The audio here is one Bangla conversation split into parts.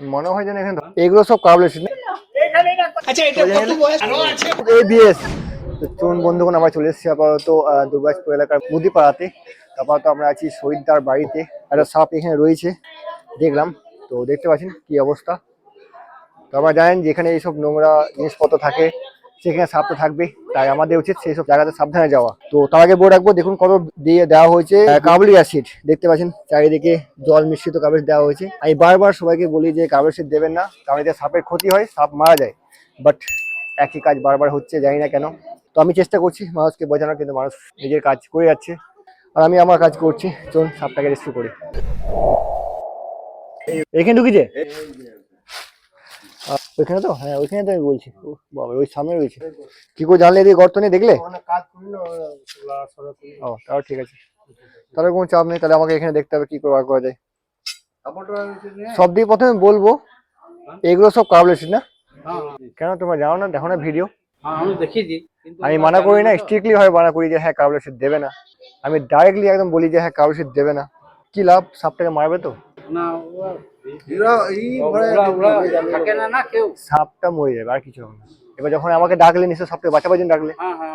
মনে হয় যেন এখানে এগুলো সব কাবলেশন আচ্ছা এটা কত বয়স? আরও আছে। এবিএস। চলুন বন্ধুগণ আমরা চলে এসেছি আপাতত দুর্গাজপুর এলাকার মুদিপাড়াতে। আপাতত আমরা আছি শহীদদার বাড়িতে। একটা সাপ এখানে রয়েছে দেখলাম। তো দেখতে পাচ্ছেন কি অবস্থা। তো আমরা জানেন যেখানে এইসব নোংরা জিনিসপত্র থাকে। সেখানে সাপ তো থাকবে, তাই আমাদের উচিত সেই সব জায়গাতে সাবধানে যাওয়া। তো তার আগে বলে রাখব, দেখুন কত দিয়ে দেওয়া হয়েছে। কাবুলি অ্যাসিড দেখতে পাচ্ছেন, চারিদিকে জল মিশ্রিত কাবুলি দেওয়া হয়েছে। আমি বারবার সবাইকে বলি যে অ্যাসিড দেবেন না, কারণ এতে সাপের ক্ষতি হয়, সাপ মারা যায়। বাট একই কাজ বারবার হচ্ছে, জানি না কেন। তো আমি চেষ্টা করছি মানুষকে বোঝানোর, কিন্তু মানুষ নিজের কাজ করে যাচ্ছে। আর আমি আমার কাজ করছি, চলুন সাপটাকে রেস্কিউ করি। এখানে ঢুকেছে? ওইখানে তো? হ্যাঁ ওইখানে তো আমি বলছি। ও বাবা ওই সামনে রয়েছে। কি করে জানলে এদিকে গর্ত নেই দেখলে? ও তাও ঠিক আছে। তাহলে কোনো চাপ নেই তাহলে আমাকে এখানে দেখতে হবে কি করে বার করা যায়। সব দিয়ে প্রথমে বলব এগুলো সব কাবলেছি না? কেন তোমরা জানো না? দেখো না ভিডিও হ্যাঁ আমি মানা করি না স্ট্রিক্টলি হয় মানা করি যে হ্যাঁ কাবলে শীত দেবে না। আমি ডাইরেক্টলি একদম বলি যে হ্যাঁ কাবলে শীত দেবে না। কি লাভ? সাপটাকে মারবে তো? না ওরা ওরা ওরা থাকে না না কেউ। সাপটা মরে যাবে আর কিছু হবে না। এবার যখন আমাকে ডাকলে নিশ্চয় সাপকে বাঁচাবার জন্য ডাকলে। হ্যাঁ হ্যাঁ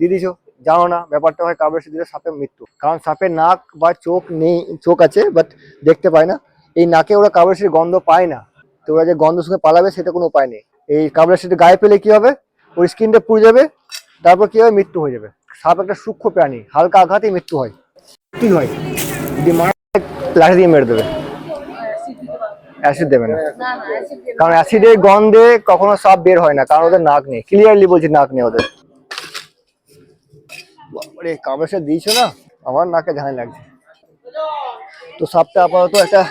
দিয়ে দিছো জানো না ব্যাপারটা হয় দিলে সাপের মৃত্যু। কারণ সাপের নাক বা চোখ নেই চোখ আছে বাট দেখতে পায় না। এই নাকে ওরা কাবলে শীতের গন্ধ পায় না। তো ওরা যে গন্ধ শুনে পালাবে সেটা কোনো উপায় নেই। এই কাবলে শীত গায়ে পেলে কি হবে? ওই স্কিনটা পুড়ে যাবে তারপর কি হবে মৃত্যু হয়ে যাবে। সাপ একটা সূক্ষ্ম প্রাণী হালকা আঘাতেই মৃত্যু হয়। কি হয়? যদি মারা লাঠি দিয়ে মেরে দেবে। অ্যাসিড দেবে না। কারণ অ্যাসিডের গন্ধে কখনো সাপ বের হয় না কারণ ওদের নাক নেই। ক্লিয়ারলি বলছি নাক নেই ওদের। বাবারে কামড়ে দিয়েছ না? আমার নাকে ঝাঁই লাগছে। তো সাপটা আপাতত একটা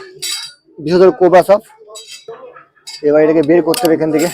বৃহত্তর কোবরা সাপ। এবার এটাকে বের করতে হবে এখান থেকে।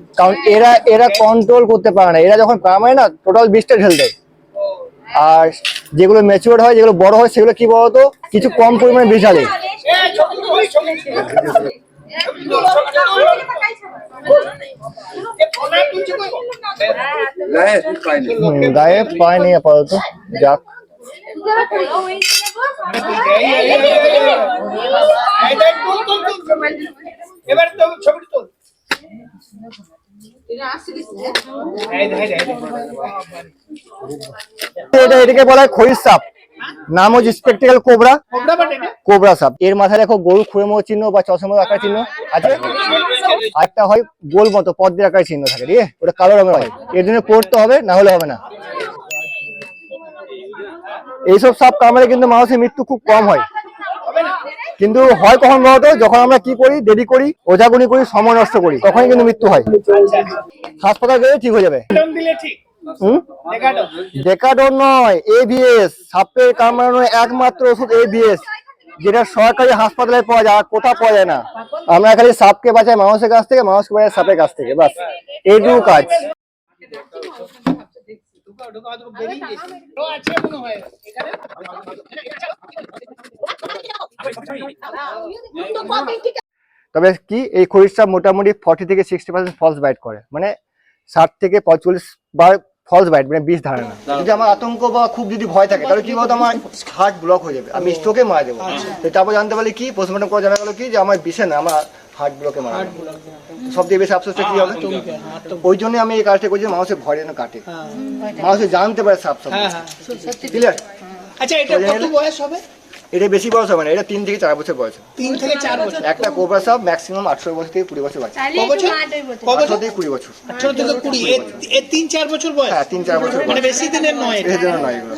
কারণ এরা এরা কন্ট্রোল করতে পারে না। এরা যখন কামায় না টোটাল বিশটা ঢেল দেয়। আর যেগুলো ম্যাচিওর হয় যেগুলো বড় হয় সেগুলো কি বলতো? কিছু কম পরিমাণে বিষ ঢালে। গায়ে পায় নেই আপাতত। যাক। এবার তো ছবি তুল। চিহ্ন হয় গোল মতো আকার চিহ্ন থাকে ওটা কালো রঙের হয়। হবে, না হলে হবে না। এইসব সাপ কামড়ে কিন্তু মানুষের মৃত্যু খুব কম হয়। কিন্তু হয় কখন বলতো? যখন আমরা কি করি দেরি করি ওঝাগুনি করি সময় নষ্ট করি তখনই কিন্তু মৃত্যু হয়। হাসপাতাল গেলে ঠিক হয়ে যাবে। ডেকাডোর নয় এবিএস সাপের কামড়ানোর একমাত্র ওষুধ এবিএস যেটা সরকারি হাসপাতালে পাওয়া যায় আর কোথাও পাওয়া যায় না। আমরা খালি সাপকে বাঁচাই মানুষের কাছ থেকে মানুষকে বাঁচাই সাপের কাছ থেকে বাস। এইটুকু কাজ। ঢুকাও ঢুকাও বেরিয়ে গেছে। আছে মনে হয়। এখানে? তবে কি এই খরিদ মোটামুটি ফর্টি থেকে সিক্সটি পার্সেন্ট ফলস বাইট করে? মানে ষাট থেকে পঁয়তাল্লিশ বার ফলস বাইট মানে বিষ ধারে না। যদি আমার আতঙ্ক বা খুব যদি ভয় থাকে তাহলে কি বলতো আমার হার্ট ব্লক হয়ে যাবে আমি স্ট্রোকে মারা যাব। তারপর জানতে পারলে কি? পোস্টমর্টম করে জানা গেলো কি? যে আমার বিষে না আমার হার্ট ব্লকে মারা যাবে। সব থেকে বেশি আফসোসটা কি হবে? ওই জন্য আমি এই কাজটা করছি মানুষের ভয় যেন কাটে। মানুষের জানতে পারে সাপ সব হ্যাঁ হ্যাঁ। ক্লিয়ার আচ্ছা এটা কত বয়স হবে? এটা বেশি বয়স হবে না এটা তিন থেকে চার বছর বয়স। তিন থেকে চার বছর। একটা কোবরা সাপ ম্যাক্সিমাম আঠারো বছর থেকে কুড়ি বছর বছর? আঠারো থেকে কুড়ি বছর। আঠারো থেকে কুড়ি। তিন চার বছর বয়স? হ্যাঁ তিন চার বছর মানে বেশি দিনের নয় এটা। এর জন্য নয় এগুলো।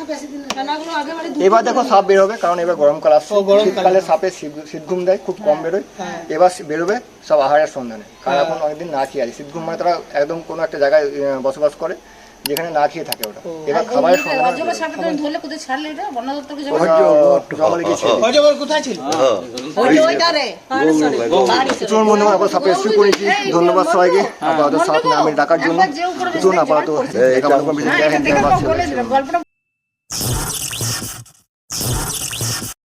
এবার দেখো সাপ বের হবে কারণ এবার গরমকাল আসছে। শীতকালে সাপে শীত- শীত ঘুম দেয় খুব কম বেরোয়। হ্যাঁ। এবার বেরোবে সব আহারের সন্ধানে। কারণ এখন অনেকদিন না খেয়ে আছে। শীত ঘুম মানে তারা একদম কোনো একটা জায়গায় বসবাস করে। যেখানে না খেয়ে থাকে ওটা। এবার খাবারের বন্ধু আবার সাপে শুরু করেছি। ধন্যবাদ সবাইকে। আপাতত সাপ নামে ডাকার জন্য। চলুন আপাতত